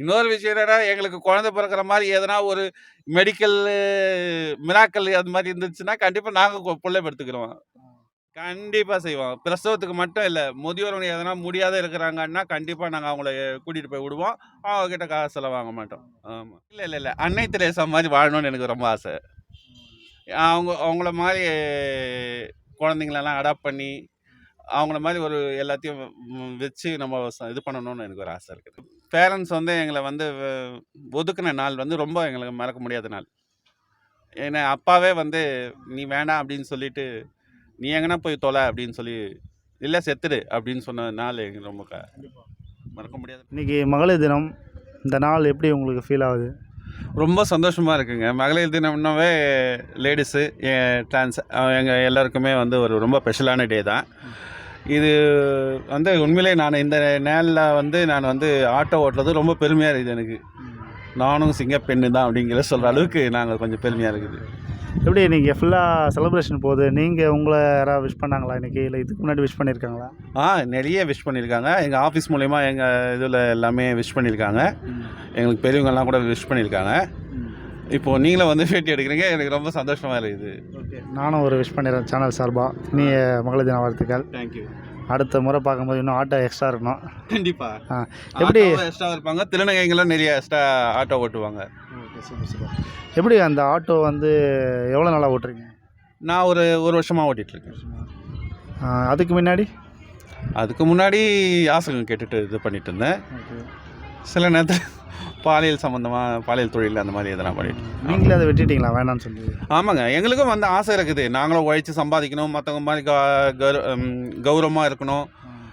இன்னொரு விஷயம் என்னன்னா எங்களுக்கு குழந்தை பிறக்கிற மாதிரி எதனா ஒரு மெடிக்கல் மிராக்கல் அது மாதிரி இருந்துச்சுன்னா கண்டிப்பாக நாங்கள் பிள்ளை எடுத்துக்கிறோம் கண்டிப்பாக செய்வோம். பிரசவத்துக்கு மட்டும் இல்லை முதியோர்கள் எதனா முடியாத இருக்கிறாங்கன்னா கண்டிப்பாக நாங்கள் அவங்கள கூட்டிகிட்டு போய் விடுவோம். அவங்க கிட்ட காசெல்லாம் வாங்க மாட்டோம். ஆமாம் இல்லை இல்லை இல்லை. அன்னை தெரேசா மாதிரி வாழணும்னு எனக்கு ரொம்ப ஆசை. அவங்க அவங்கள மாதிரி குழந்தைங்களெல்லாம் அடாப்ட் பண்ணி அவங்கள மாதிரி ஒரு எல்லாத்தையும் வச்சு நம்ம இது பண்ணணும்னு எனக்கு ஒரு ஆசை இருக்குது. பேரண்ட்ஸ் வந்து எங்களை வந்து ஒதுக்குன நாள் வந்து ரொம்ப எங்களுக்கு மறக்க முடியாத நாள். ஏன்னா அப்பாவே வந்து நீ வேணாம் அப்படின்னு சொல்லிட்டு நீ எங்கன்னா போய் தொலை அப்படின்னு சொல்லி இல்லை செத்துடு அப்படின்னு சொன்ன நாள் எங்களுக்கு ரொம்ப மறக்க முடியாது இன்னைக்கு மகளிர் தினம் இந்த நாள் எப்படி உங்களுக்கு ஃபீல் ஆகுது? ரொம்ப சந்தோஷமாக இருக்குங்க. மகளிர் தினம்னாவே லேடிஸு ட்ரான்ஸ் எங்கள் எல்லாருக்குமே வந்து ஒரு ரொம்ப ஸ்பெஷலான டே தான். இது வந்து உண்மையிலே நான் இந்த நேரில் வந்து நான் வந்து ஆட்டோ ஓட்டுறது ரொம்ப பெருமையாக இருக்குது எனக்கு. நானும் சிங்க பெண்ணு தான் அப்படிங்கிற சொல்கிற அளவுக்கு நாங்கள் கொஞ்சம் பெருமையாக இருக்குது. எப்படி நீங்கள் ஃபுல்லாக செலிப்ரேஷன் போகுது நீங்கள் உங்களை யாராவது விஷ் பண்ணாங்களா இன்னைக்கு? இல்லை இதுக்கு முன்னாடி விஷ் பண்ணியிருக்காங்களா ஆ நிறைய விஷ் பண்ணியிருக்காங்க எங்கள் ஆஃபீஸ் மூலயமா எங்கள் இதில் எல்லாமே விஷ் பண்ணியிருக்காங்க எங்களுக்கு பெரியவங்கெல்லாம் கூட விஷ் பண்ணியிருக்காங்க இப்போது நீங்களும் வந்து பேட்டி எடுக்கிறீங்க. எனக்கு ரொம்ப சந்தோஷமாக இருக்குது. ஓகே. நானும் ஒரு விஷ் பண்ணிடுறேன் சேனல் சார்பாக நீ மகளிர் தின வாழ்த்துக்கள். தேங்க்யூ அடுத்த முறை பார்க்கும்போது இன்னும் ஆட்டோ எக்ஸ்ட்ரா இருக்கணும். கண்டிப்பாக எப்படி? எக்ஸ்ட்ரா இருப்பாங்க. திருநங்கைங்களும் நிறைய எக்ஸ்ட்ரா ஆட்டோ ஓட்டுவாங்க. Okay super super. எப்படி அந்த ஆட்டோ வந்து எவ்வளோ நாளாக ஓட்டுறீங்க? நான் ஒரு ஒரு வருஷமாக ஆ, அதுக்கு முன்னாடி? அதுக்கு முன்னாடி யாசகம் கேட்டுட்டு இது பண்ணிட்டு இருந்தேன். சில நேரத்தில் பாலியல் சம்மந்தமாக பாலியல் தொழில் அந்த மாதிரி எதனா பண்ணிட்டு. நீங்களே அதை வெட்டிட்டீங்களா? வேணாம்னு சொல்லி ஆமாங்க. எங்களுக்கும் வந்து ஆசை இருக்குது. நாங்களும் உழைச்சி சம்பாதிக்கணும். மற்றவங்க மாதிரி க- கௌர- ம், கௌரவமா இருக்கணும்.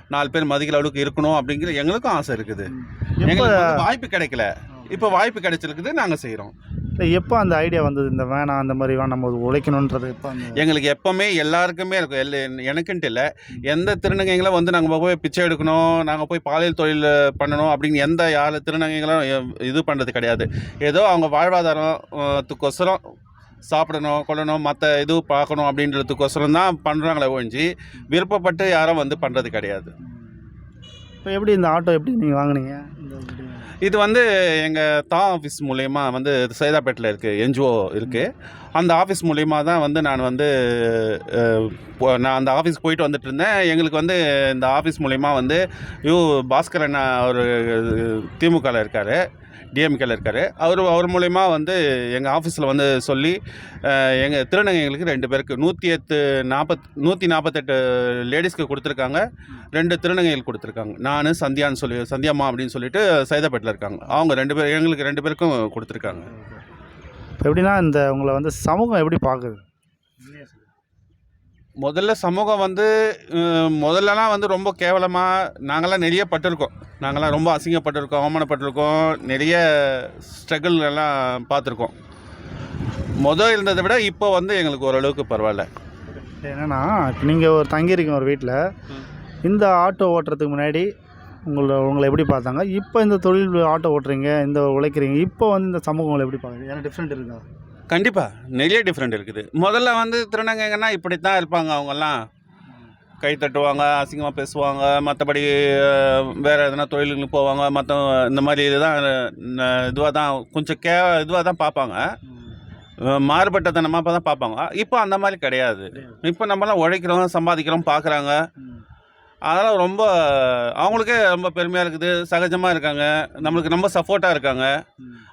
நாலு பேர் மதிக்கிற அளவுக்கு இருக்கணும் அப்படிங்கிற எங்களுக்கும் ஆசை இருக்குது. எங்களுக்கு வாய்ப்பு கிடைக்கல. இப்போ வாய்ப்பு கிடைச்சிருக்குது. நாங்கள் செய்கிறோம் இல்லை எப்போ அந்த ஐடியா வந்தது? இந்த வேணாம் அந்த மாதிரி வேணாம் நம்ம உழைக்கணுன்றது எப்போ எங்களுக்கு எப்போவுமே எல்லாருக்குமே இருக்கும் எல்ல எனக்குன்ட்டு இல்லை. எந்த திருநங்கைங்களும் வந்து நாங்கள் போய் பிச்சை எடுக்கணும் நாங்கள் போய் பாலியல் தொழில் பண்ணணும் அப்படின்னு எந்த யார் திருநங்கைகளும் எ- இது பண்ணுறது கிடையாது. ஏதோ அவங்க வாழ்வாதாரத்துக்கொசரம் சாப்பிடணும் கொள்ளணும் மற்ற இது பார்க்கணும் அப்படின்றதுக்கோசரம் தான் பண்ணுறாங்களே ஒழிஞ்சு விருப்பப்பட்டு யாரும் வந்து பண்ணுறது கிடையாது. இப்போ எப்படி இந்த ஆட்டோ எப்படி நீங்கள் வாங்குனீங்க? இது வந்து எங்கள் தா ஆஃபீஸ் மூலயமா வந்து சைதாப்பேட்டில் இருக்குது என்ஜிஓ இருக்குது அந்த ஆஃபீஸ் மூலயமா தான் வந்து நான் வந்து நான் அந்த ஆஃபீஸ் போயிட்டு வந்துட்டு இருந்தேன். எங்களுக்கு வந்து இந்த ஆஃபீஸ் மூலயமா வந்து யூ பாஸ்கர் அண்ணா அவர் திமுகவில் இருக்கார். டிஎம்கேல இருக்கார். அவர் அவர் மூலயமா வந்து எங்கள் ஆஃபீஸில் வந்து சொல்லி எங்கள் திருநங்கைகளுக்கு ரெண்டு பேருக்கு நூற்றி எட்டு நாற்பத் நூற்றி நாற்பத்தெட்டு லேடிஸ்க்கு கொடுத்துருக்காங்க. ரெண்டு திருநங்கைகள் கொடுத்துருக்காங்க. நான் சந்தியான்னு சொல்லி சந்தியாம்மா அப்படின்னு சொல்லிட்டு சைதாப்பேட்டில் இருக்காங்க. அவங்க ரெண்டு பேர் எங்களுக்கு ரெண்டு பேருக்கும் கொடுத்துருக்காங்க. இப்போ எப்படின்னா இந்த உங்களை வந்து சமூகம் எப்படி பார்க்குது முதல்ல சமூகம் வந்து முதல்லலாம் வந்து ரொம்ப கேவலமாக நாங்களாம் நிறைய பட்டிருக்கோம். நாங்களாம் ரொம்ப அசிங்கப்பட்டிருக்கோம் அவமானப்பட்டிருக்கோம் நிறைய ஸ்ட்ரகிள் எல்லாம் பார்த்துருக்கோம். முதல் இருந்ததை விட இப்போ வந்து எங்களுக்கு ஓரளவுக்கு பரவாயில்ல. என்னன்னா இப்போ நீங்கள் ஒரு தங்கியிருக்கீங்க ஒரு வீட்டில் இந்த ஆட்டோ ஓட்டுறதுக்கு முன்னாடி உங்களை உங்களை எப்படி பார்த்தாங்க? இப்போ இந்த தொழில் ஆட்டோ ஓட்டுறீங்க இந்த உழைக்கிறீங்க இப்போ வந்து இந்த சமூகம் உங்களை எப்படி பார்க்குறீங்க ஏன்னா டிஃப்ரெண்ட் இருக்கா? கண்டிப்பாக நிறைய டிஃப்ரெண்ட் இருக்குது. முதல்ல வந்து திருநங்கைங்கன்னா இப்படி தான் இருப்பாங்க அவங்கெல்லாம். கை தட்டுவாங்க அசிங்கமாக பேசுவாங்க மற்றபடி வேறு எதனா தொழிலுங்களுக்கு போவாங்க மற்ற இந்த மாதிரி இதுதான் இதுவாக தான் கொஞ்சம் கே இதுவாக தான் பார்ப்பாங்க. மாறுபட்டத்தனமாக தான் பார்ப்பாங்க. இப்போ அந்த மாதிரி கிடையாது. இப்போ நம்மலாம் உழைக்கிறோம் சம்பாதிக்கிறோம் பார்க்குறாங்க. அதெல்லாம் ரொம்ப அவங்களுக்கே ரொம்ப பெருமையாக இருக்குது சகஜமாக இருக்காங்க. நம்மளுக்கு ரொம்ப சப்போர்ட்டாக இருக்காங்க.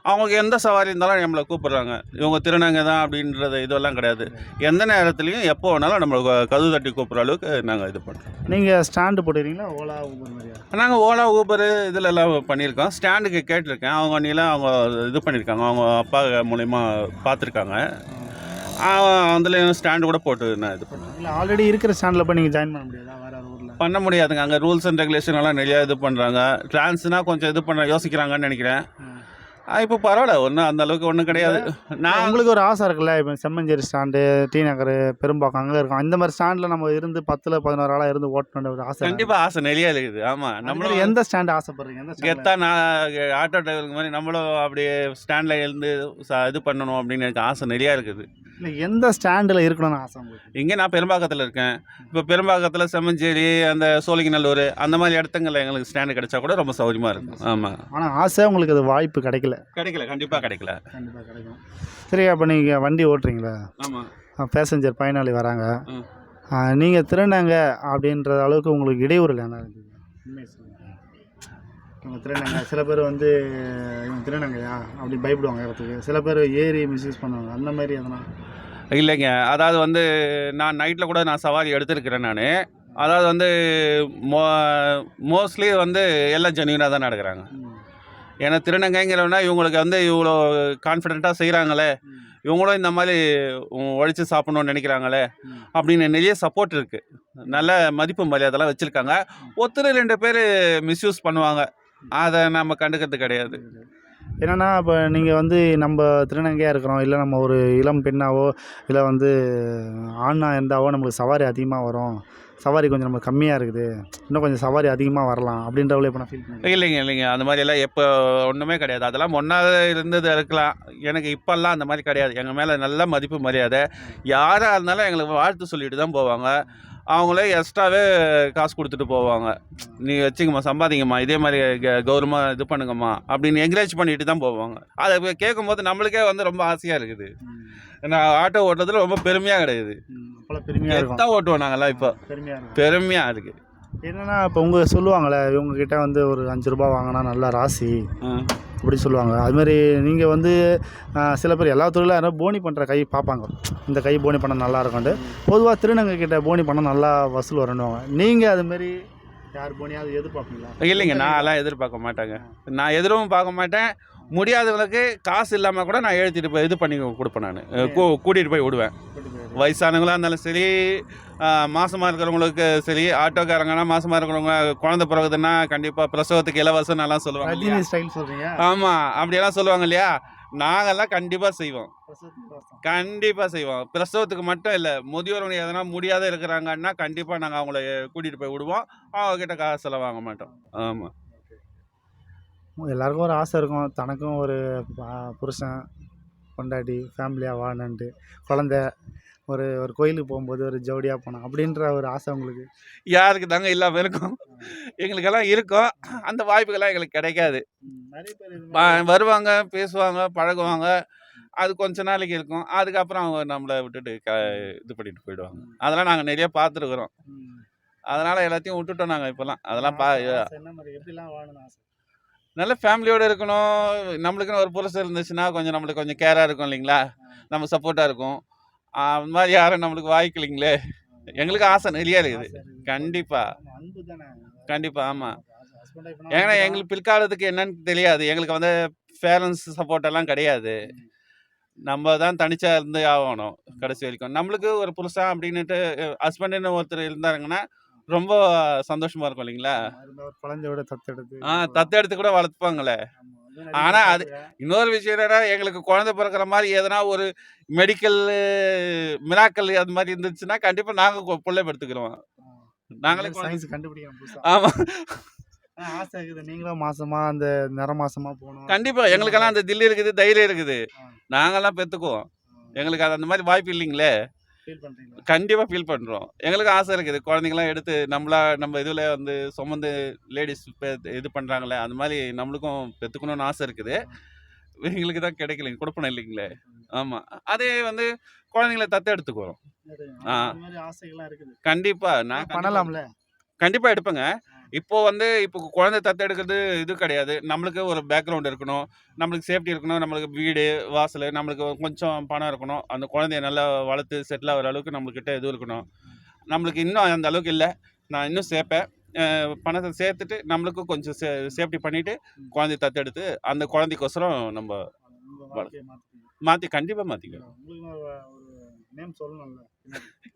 அவங்களுக்கு எந்த சவாரி இருந்தாலும் நம்மளை கூப்பிடுறாங்க. இவங்க திருநங்கை தான் அப்படின்றது இதெல்லாம் கிடையாது. எந்த நேரத்துலையும் எப்போ வேணாலும் நம்மளை கது தட்டி கூப்பிட்ற அளவுக்கு நாங்கள் இது பண்ணுறோம் நீங்கள் ஸ்டாண்டு போட்டுக்கிறீங்களா ஓலா ஊபர் மாதிரியா நாங்கள் ஓலா ஊபர் இதில் எல்லாம் பண்ணியிருக்கோம். ஸ்டாண்டுக்கு கேட்டிருக்கேன். அவங்க அன்னிலாம் அவங்க இது பண்ணியிருக்காங்க. அவங்க அப்பா மூலயமா பார்த்துருக்காங்க. அதுலேயும் ஸ்டாண்டு கூட போட்டு நான் இது பண்ணேன். இல்லை ஆல்ரெடி இருக்கிற ஸ்டாண்டில் போய் நீங்கள் ஜாயின் பண்ண முடியாதா? பண்ண முடியாதுங்க. அங்கே ரூல்ஸ் அண்ட் ரெகுலேஷன் எல்லாம் நிறையா இது பண்ணுறாங்க ட்ரான்ஸ்னால் கொஞ்சம் இது பண்ண யோசிக்கிறாங்கன்னு நினைக்கிறேன். இப்போ பரவாயில்ல. ஒன்றும் அந்த அளவுக்கு ஒன்றும் கிடையாது. நான் உங்களுக்கு ஒரு ஆசை இருக்குல்ல? இப்போ செம்மஞ்சேரி ஸ்டாண்டு டி நகர் பெரும்பாக்கம் அங்கே இருக்கும். இந்த மாதிரி ஸ்டாண்டில் நம்ம இருந்து பத்தில் பதினோரு ஆளாக இருந்து ஓட்டணுன்ற ஒரு ஆசை கண்டிப்பாக ஆசை நிறைய இருக்குது ஆமாம் நம்மளும் எந்த ஸ்டாண்டு ஆசைப்படுறீங்க? எந்த? கெத்தா நான் ஆட்டோ டிரைவருக்கு மாதிரி நம்மளும் அப்படியே ஸ்டாண்டில் இருந்து ச- இது பண்ணணும் அப்படின்னு எனக்கு ஆசை நிறையா இருக்குது. இல்லை எந்த ஸ்டாண்டில் இருக்கணும்னு ஆசை இங்கே நான் பெரும்பாக்கத்தில் இருக்கேன். இப்போ பெரும்பாக்கத்தில் செம்மஞ்சேரி அந்த சோழிங்கநல்லூர் அந்த மாதிரி இடத்துங்களில் எங்களுக்கு ஸ்டாண்டு கிடைச்சா கூட ரொம்ப சௌகரியமாக இருக்கும். ஆமாம் ஆனால் ஆசை உங்களுக்கு அது வாய்ப்பு கிடைக்கல. கிடைக்கல கண்டிப்பாக கிடைக்கல. கண்டிப்பாக கிடைக்கும். சரி அப்போ நீங்கள் வண்டி ஓட்டுறீங்களா? ஆமாம் பேசஞ்சர் பயனாளி வராங்க. நீங்கள் திருநங்க அப்படின்ற அளவுக்கு உங்களுக்கு இடையூறு என்ன? சொல்லுங்க. இவங்க திருநங்க சில பேர் வந்து இவங்க திருநங்கையா? அப்படி பயப்படுவாங்க இடத்துக்கு சில பேர் ஏறி மிஸ்யூஸ் பண்ணுவாங்க. அந்த மாதிரி எதனா? இல்லைங்க. அதாவது வந்து நான் நைட்டில் கூட நான் சவாரி எடுத்திருக்கிறேன் நான். அதாவது வந்து மோ மோஸ்ட்லி வந்து எல்லாம் ஜென்யூனாக தான் நடக்கிறாங்க. ஏன்னா திருநங்கைங்கிறவனா இவங்களுக்கு வந்து இவ்வளோ கான்ஃபிடென்ட்டாக செய்கிறாங்களே இவங்களும் இந்த மாதிரி உழைச்சு சாப்பிடணும்னு நினைக்கிறாங்களே. அப்படின்னு நிறைய சப்போர்ட் இருக்குது நல்ல மதிப்பு மரியாதைலாம் வச்சுருக்காங்க. ஒருத்தர் ரெண்டு பேர் மிஸ்யூஸ் பண்ணுவாங்க. அதை நம்ம கண்டுக்கிறது கிடையாது. என்னென்னா இப்போ நீங்கள் வந்து நம்ம திருநங்கையாக இருக்கிறோம். இல்லை நம்ம ஒரு இளம் பெண்ணாவோ இல்லை வந்து ஆணா இருந்தாவோ நம்மளுக்கு சவாரி அதிகமாக வரும். சவாரி கொஞ்சம் நம்மளுக்கு கம்மியாக இருக்குது. இன்னும் கொஞ்சம் சவாரி அதிகமாக வரலாம் அப்படின்றவளே இப்போ நான் ஃபீல் பண்ணி இல்லைங்க இல்லைங்க. அந்த மாதிரி எல்லாம் எப்போ ஒன்றுமே கிடையாது. அதெல்லாம் ஒன்றாவது இருந்தது இருக்கலாம். எனக்கு இப்போல்லாம் அந்த மாதிரி கிடையாது. எங்கள் மேலே நல்ல மதிப்பு மரியாதை. யாராக இருந்தாலும் எங்களுக்கு வாழ்த்து சொல்லிட்டு தான் போவாங்க. அவங்களே எக்ஸ்ட்ராவே காசு கொடுத்துட்டு போவாங்க. நீ வச்சுங்கம்மா சம்பாதிங்கம்மா இதே மாதிரி கௌரவமாக இது பண்ணுங்கம்மா அப்படின்னு என்கரேஜ் பண்ணிட்டு தான் போவாங்க. அதை கேட்கும்போது நம்மளுக்கே வந்து ரொம்ப ஆசையாக இருக்குது. நான் ஆட்டோ ஓட்டுறதுல ரொம்ப பெருமையாக கிடையாது பெருமையாக ஓட்டுவோம் நாங்கள்லாம் இப்போ? பெருமையாக பெருமையாக இருக்குது என்னென்னா இப்போ உங்கள் சொல்லுவாங்களே இவங்க கிட்ட வந்து ஒரு அஞ்சு ரூபா வாங்கினா நல்லா ராசி. அப்படி சொல்லுவாங்க. அதுமாரி நீங்கள் வந்து சில பேர் எல்லா தொழிலும் யாரும் போனி பண்ணுற கை பார்ப்பாங்க இந்த கை போனி பண்ண நல்லா இருக்கும்ட்டு பொதுவாக திருநங்கை கிட்ட போனி பண்ண நல்லா வசூல் வரணுவாங்க நீங்கள் அதுமாரி யார் போனியாவது எதிர்பார்ப்பீங்களா? இல்லைங்க நான் எல்லாம் எதிர்பார்க்க மாட்டேங்க. நான் எதிரும் பார்க்க மாட்டேன். முடியாதவங்களுக்கு காசு இல்லாமல் கூட நான் எழுத்திட்டு போய் இது பண்ணி கொடுப்பேன் நான். கூட்டிகிட்டு போய் விடுவேன். வயசானவங்களாக இருந்தாலும் சரி மாசமாக இருக்கிறவங்களுக்கு சரி ஆட்டோக்காரங்கன்னா மாசமாக இருக்கிறவங்க குழந்தை பிறகுதுன்னா கண்டிப்பாக பிரசவத்துக்கு இலவசம் எல்லாம் சொல்லுவாங்க ஆமாம் அப்படியெல்லாம் சொல்லுவாங்க இல்லையா? நாங்கெல்லாம் கண்டிப்பாக செய்வோம். கண்டிப்பாக செய்வோம். பிரசவத்துக்கு மட்டும் இல்லை முதியோர்கள் எதனா முடியாத இருக்கிறாங்கன்னா கண்டிப்பாக நாங்கள் அவங்கள கூட்டிகிட்டு போய் விடுவோம். அவங்க கிட்ட காசெல்லாம் வாங்க மாட்டோம். ஆமாம் எல்லாருக்கும் ஒரு ஆசை இருக்கும். தனக்கும் ஒரு புருஷன் பொண்டாட்டி ஃபேமிலியாக வாழணுன்ட்டு குழந்த ஒரு ஒரு கோயிலுக்கு போகும்போது ஒரு ஜோடியாக போனோம் அப்படின்ற ஒரு ஆசை உங்களுக்கு? யாருக்கு தாங்க? இல்லாமல் இருக்கும் எங்களுக்கெல்லாம் இருக்கும். அந்த வாய்ப்புகள்லாம் எங்களுக்கு கிடைக்காது. நிறைய பேர் வ- வருவாங்க பேசுவாங்க பழகுவாங்க. அது கொஞ்ச நாளைக்கு இருக்கும். அதுக்கப்புறம் அவங்க நம்மளை விட்டுட்டு க இது பண்ணிட்டு போயிடுவாங்க. அதெல்லாம் நாங்கள் நிறைய பார்த்துருக்குறோம். அதனால் எல்லாத்தையும் விட்டுட்டோம் நாங்கள் இப்போல்லாம். அதெல்லாம் பா நல்ல ஃபேமிலியோடு இருக்கணும். நம்மளுக்குன்னு ஒரு புருஷன் இருந்துச்சுன்னா கொஞ்சம் நம்மளுக்கு கொஞ்சம் கேராக இருக்கும் இல்லைங்களா? நம்ம சப்போர்ட்டாக இருக்கும். அந்த மாதிரி யாரும் நம்மளுக்கு வாய்க்கலைங்களே. எங்களுக்கு ஆசை நிறைய இருக்குது. கண்டிப்பாக கண்டிப்பாக ஆமாம் ஏன்னா எங்களுக்கு பிற்காலத்துக்கு என்னன்னு தெரியாது. எங்களுக்கு வந்து பேரண்ட்ஸ் சப்போர்ட் எல்லாம் கிடையாது. நம்ம தான் தனிச்சா இருந்து ஆகணும் கடைசி வரைக்கும். நம்மளுக்கு ஒரு புருஷன் அப்படின்னுட்டு ஹஸ்பண்டுன்னு ஒருத்தர் இருந்தாருங்கன்னா ரொம்ப சந்தோஷமா இருக்கும் இல்லைங்களா? குழந்தையோட தத்தெடுத்து ஆ தத்தெடுத்து கூட வளர்த்துப்பாங்களே. ஆனா அது- இன்னொரு விஷயம் என்னன்னா எங்களுக்கு குழந்தை பிறக்கிற மாதிரி எதனா ஒரு மெடிக்கல் மிராக்கல் அது மாதிரி இருந்துச்சுன்னா கண்டிப்பா நாங்க பிள்ளை எடுத்துக்கிறோம் நாங்களே சயின்ஸ் கண்டுபிடிக்கணும் புதுசா. ஆமா. ஆசை இருக்குது. நீங்களும் மாசமா அந்த நிற மாசமா போகணும். கண்டிப்பா எங்களுக்கெல்லாம் அந்த தில்லு இருக்குது தைரியம் இருக்குது. நாங்கெல்லாம் பெற்றுக்குவோம். எங்களுக்கு அது அந்த மாதிரி வாய்ப்பு இல்லைங்களே. கண்டிப்பாக ஃபீல் பண்ணுறோம் எங்களுக்கு ஆசை இருக்குது. குழந்தைங்களாம் எடுத்து நம்மளா நம்ம இதில் வந்து சுமந்து லேடிஸ் இது பண்ணுறாங்களே அந்த மாதிரி நம்மளுக்கும் பெற்றுக்கணும்னு ஆசை இருக்குது. எங்களுக்கு தான் கிடைக்கலைங்க கொடுப்பணும் இல்லைங்களே. ஆமாம் அதே வந்து குழந்தைங்கள தத்து எடுத்துக்குவோம் ஆ. கண்டிப்பாக நான் பண்ணலாம்ல? கண்டிப்பாக எடுப்பேங்க. இப்போ வந்து இப்போ குழந்தை தத்து எடுக்கிறது இது கிடையாது. நம்மளுக்கு ஒரு பேக்ரவுண்ட் இருக்கணும். நம்மளுக்கு சேஃப்டி இருக்கணும். நம்மளுக்கு வீடு வாசல் நம்மளுக்கு கொஞ்சம் பணம் இருக்கணும். அந்த குழந்தைய நல்லா வளர்த்து செட்டில் ஆகிற அளவுக்கு நம்மளுக்கிட்ட இது இருக்கணும். நம்மளுக்கு இன்னும் அந்த அளவுக்கு இல்லை. நான் இன்னும் சேர்ப்பேன். பணத்தை சேர்த்துட்டு நம்மளுக்கும் கொஞ்சம் சே சேஃப்டி பண்ணிவிட்டு குழந்தைய தத்தெடுத்து அந்த குழந்தைக்கோசரம் நம்ம. மாற்றி கண்டிப்பாக சொல்லணும்ல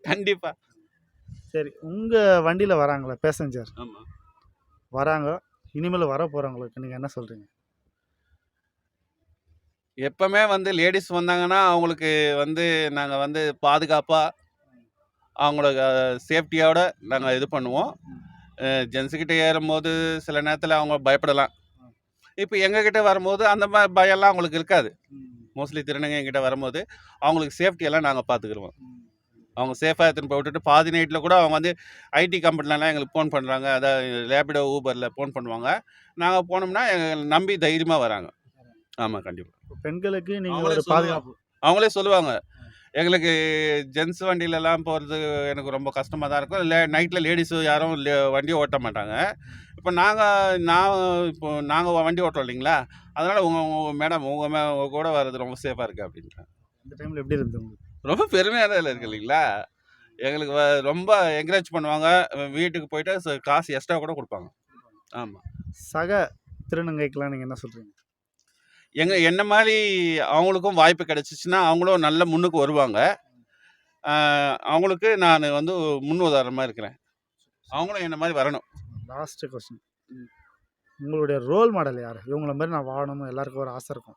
கண்டிப்பாக சரி உங்க வண்டியில வராங்களே பேசஞ்சர் ஆமாம் வராங்க. இனிமேல் வர போறவங்களுக்கு நீங்க என்ன சொல்றீங்க? எப்பவுமே வந்து லேடிஸ் வந்தாங்கன்னா அவங்களுக்கு வந்து நாங்கள் வந்து பாதுகாப்பாக அவங்கள சேஃப்டியோட நாங்கள் இது பண்ணுவோம். ஜென்ஸுக்கிட்ட ஏறும்போது சில நேரத்தில் அவங்க பயப்படலாம். இப்போ எங்ககிட்ட வரும்போது அந்த மாதிரி பயம்லாம் அவங்களுக்கு இருக்காது. மோஸ்ட்லி திருநங்கை என்கிட்ட வரும்போது அவங்களுக்கு சேஃப்டி எல்லாம் நாங்கள் பார்த்துக்குருவோம் அவங்க சேஃபாக எடுத்துன்னு போய் விட்டுட்டு பாதி நைட்டில் கூட அவங்க வந்து ஐடி கம்பெனிலலாம் எங்களுக்கு ஃபோன் பண்ணுறாங்க அதாவது ரேபிடோ ஊபரில் ஃபோன் பண்ணுவாங்க. நாங்கள் போனோம்னா எங்களை நம்பி தைரியமாக வராங்க. ஆமாம் கண்டிப்பாக இப்போ பெண்களுக்கு நீங்கள் அவங்களே ஒரு. பாதுகாப்பு அவங்களே சொல்லுவாங்க. எங்களுக்கு ஜென்ஸ் வண்டியிலலாம் போகிறது எனக்கு ரொம்ப கஷ்டமாக தான் இருக்கும். இல்லை நைட்டில் லேடிஸு யாரும் லே- வண்டி ஓட்ட மாட்டாங்க. இப்போ நாங்கள் நான் இப்போ நாங்கள் வண்டி ஓட்டுறோம் இல்லைங்களா? அதனால் உங்கள் உங்கள் மேடம் உங்கள் மே உங்கள் கூட வர்றது ரொம்ப சேஃபாக இருக்குது அப்படின்ட்டு அந்த டைமில் எப்படி இருந்தது உங்களுக்கு? ரொம்ப பெருமையாக தான் இருக்கு இல்லைங்களா? எங்களுக்கு வ- ரொம்ப என்கரேஜ் பண்ணுவாங்க. வீட்டுக்கு போயிட்டு ச- காசு எக்ஸ்ட்ரா கூட கொடுப்பாங்க. ஆமாம் சக திருநங்கைக்கெல்லாம் நீங்கள் என்ன சொல்கிறீங்க எங்க என்ன மாதிரி அவங்களுக்கும் வாய்ப்பு கிடைச்சிச்சுன்னா அவங்களும் நல்ல முன்னுக்கு வருவாங்க. ஆஹ் அவங்களுக்கு நான் வந்து முன் உதாரணமாக இருக்கிறேன். அவங்களும் என்ன மாதிரி வரணும். லாஸ்ட் கொஸ்டின் உங்களுடைய ரோல் மாடல் யார்? இவங்கள மாதிரி நான் வாழணும். எல்லாருக்கும் ஒரு ஆசை இருக்கும்.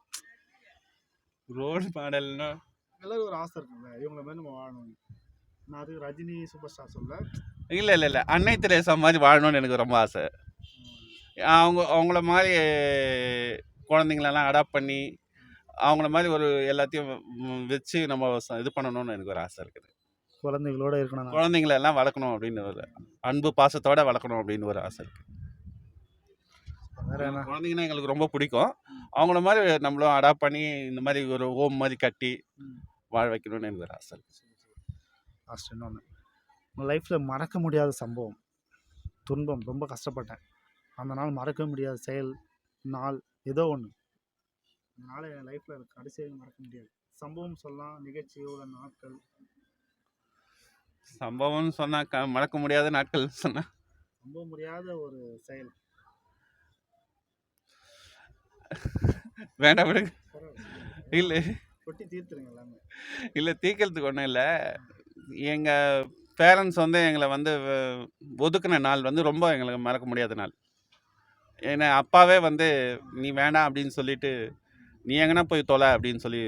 ரோல் மாடல்னா எல்லாருக்கும் ஒரு ஆசை இருக்கும்ல இவங்கள மாதிரி நம்ம வாழணும் நான் அதுக்கு ரஜினி சூப்பர் ஸ்டார் சொல்ல இல்லை இல்லை இல்லை. அன்னை தெரேசா மாதிரி வாழணும்னு எனக்கு ரொம்ப ஆசை. அவங்க அவங்கள மாதிரி குழந்தைங்களெல்லாம் அடாப்ட் பண்ணி அவங்கள மாதிரி ஒரு எல்லாத்தையும் வச்சு நம்ம இது பண்ணணும்னு எனக்கு ஒரு ஆசை இருக்குது. குழந்தைகளோட இருக்கணும். குழந்தைங்கள எல்லாம் வளர்க்கணும் அப்படின்னு ஒரு அன்பு பாசத்தோட வளர்க்கணும் அப்படின்னு ஒரு ஆசை இருக்கு. வேற என்ன? குழந்தைங்கன்னா எங்களுக்கு ரொம்ப பிடிக்கும். அவங்கள மாதிரி நம்மளும் அடாப்ட் பண்ணி இந்த மாதிரி ஒரு ஓம் மாதிரி கட்டி. வாழ வைக்கணும்னு எனக்கு ஒரு ஆசை லாஸ்ட் இன்னொன்று உங்கள் லைஃப்பில் மறக்க முடியாத சம்பவம். துன்பம். ரொம்ப கஷ்டப்பட்டேன். அந்த நாள் மறக்க முடியாத செயல் நாள் ஏதோ ஒன்று நாளை என் லைஃப்பில் கடைசியாக மறக்க முடியாது. சம்பவம் சொல்லலாம் நிகழ்ச்சியோட நாட்கள்? சம்பவம்னு சொன்னா க- மறக்க முடியாத நாட்கள் சொன்னா? நம்ப முடியாத ஒரு செயல். வேண்டாம் விடுங்க. இல்லை. கொட்டி தீர்த்துருங்க எல்லாமே. இல்லை தீக்கிறதுக்கு ஒன்றும் இல்லை. எங்கள் பேரண்ட்ஸ் வந்து எங்களை வந்து ஒதுக்குன நாள் வந்து ரொம்ப எங்களுக்கு மறக்க முடியாத நாள். ஏன்னா அப்பாவே வந்து நீ வேணாம் அப்படின்னு சொல்லிட்டு நீ எங்கன்னா போய் தொலை அப்படின்னு சொல்லி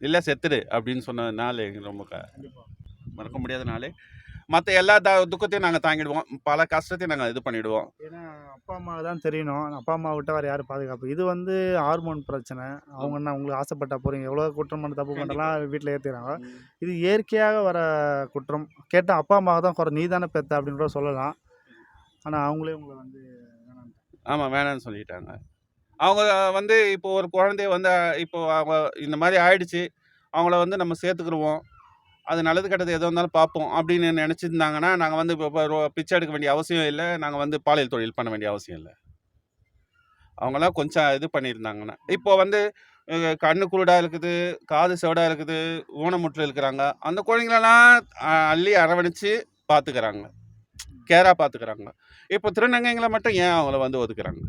இல்லை செத்துடு அப்படின்னு சொன்ன நாள் எங்களுக்கு ரொம்ப மறக்க முடியாத நாள். மற்ற எல்லா த துக்கத்தையும் நாங்கள் தாங்கிடுவோம். பல கஷ்டத்தையும் நாங்கள் இது பண்ணிவிடுவோம் ஏன்னா அப்பா அம்மா தான் தெரியணும். அப்பா அம்மா விட்ட வேறு யார் பாதுகாப்பு? இது வந்து ஹார்மோன் பிரச்சனை. அவங்க என்ன உங்களுக்கு ஆசைப்பட்டா போகிறீங்க எவ்வளோ குற்றம் பண்ண தப்பு பண்ணலாம் வீட்டில் ஏற்றுறாங்க இது இயற்கையாக வர குற்றம். கேட்டால் அப்பா அம்மாவை தான் குறை நீ தானே பெத்த அப்படின்னு கூட சொல்லலாம். ஆனால் அவங்களே உங்களை வந்து ஆமாம் வேணாம்னு சொல்லிட்டாங்க. அவங்க வந்து இப்போ ஒரு குழந்தைய வந்து இப்போ அவங்க இந்த மாதிரி ஆயிடுச்சு. அவங்கள வந்து நம்ம சேர்த்துக்கிருவோம். அது நல்லது கெட்டது எது இருந்தாலும் பார்ப்போம் அப்படின்னு நினச்சிருந்தாங்கன்னா நாங்கள் வந்து இப்போ ரோ- பிச்சை எடுக்க வேண்டிய அவசியம் இல்லை. நாங்கள் வந்து பாலியல் தொழில் பண்ண வேண்டிய அவசியம் இல்லை. அவங்களாம் கொஞ்சம் இது பண்ணியிருந்தாங்கன்னா. இப்போ வந்து கண்ணு குருடாக இருக்குது காது செவடாக இருக்குது ஊனமுற்றில் இருக்கிறாங்க. அந்த குழந்தைங்களெல்லாம் அள்ளி அரவணைச்சு பார்த்துக்கிறாங்க. கேராக பார்த்துக்கிறாங்க. இப்போ திருநங்கைங்களை மட்டும் ஏன் அவங்கள வந்து ஒதுக்குறாங்க?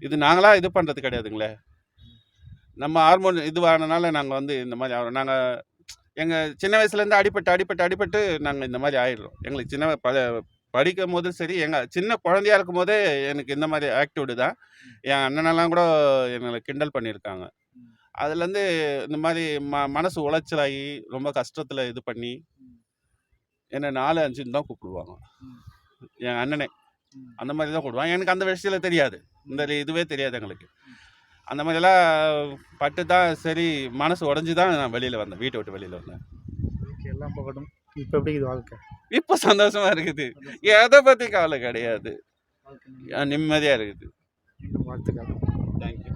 இது நாங்களாம் இது பண்ணுறது கிடையாதுங்களே. நம்ம ஹார்மோன் இதுவானனால நாங்கள் வந்து இந்த மாதிரி நாங்கள் எங்கள் சின்ன வயசுலேருந்து அடிபட்டு அடிபட்டு அடிபட்டு நாங்கள் இந்த மாதிரி ஆயிடுறோம். எங்களுக்கு சின்ன ப படிக்கும் போதும் சரி எங்கள் சின்ன குழந்தையா இருக்கும் போதே எனக்கு இந்த மாதிரி ஆக்டிவிட்டி தான். என் அண்ணனெல்லாம் கூட எங்களை கிண்டல் பண்ணியிருக்காங்க. அதுலேருந்து இந்த மாதிரி ம மனசு உளைச்சலாகி ரொம்ப கஷ்டத்தில் இது பண்ணி என்னை நாலு அஞ்சுன்னு தான் கூப்பிடுவாங்க. என் அண்ணனே. அந்த மாதிரி தான் கூப்பிடுவாங்க. எனக்கு அந்த விஷயத்தில் தெரியாது. இந்த இதுவே தெரியாது எங்களுக்கு. அந்த மாதிரிலாம் பட்டு தான் சரி மனசு உடஞ்சி தான் நான் வெளியில் வந்தேன். வீட்டை விட்டு வெளியில் வந்தேன். எல்லாம் போகட்டும். இப்போ எப்படி இது வாழ்க்கை? இப்போ சந்தோஷமா இருக்குது. எதை பற்றி கவலை கிடையாது. நிம்மதியாக இருக்குது. வாழ்த்துக்கள். தேங்க்யூ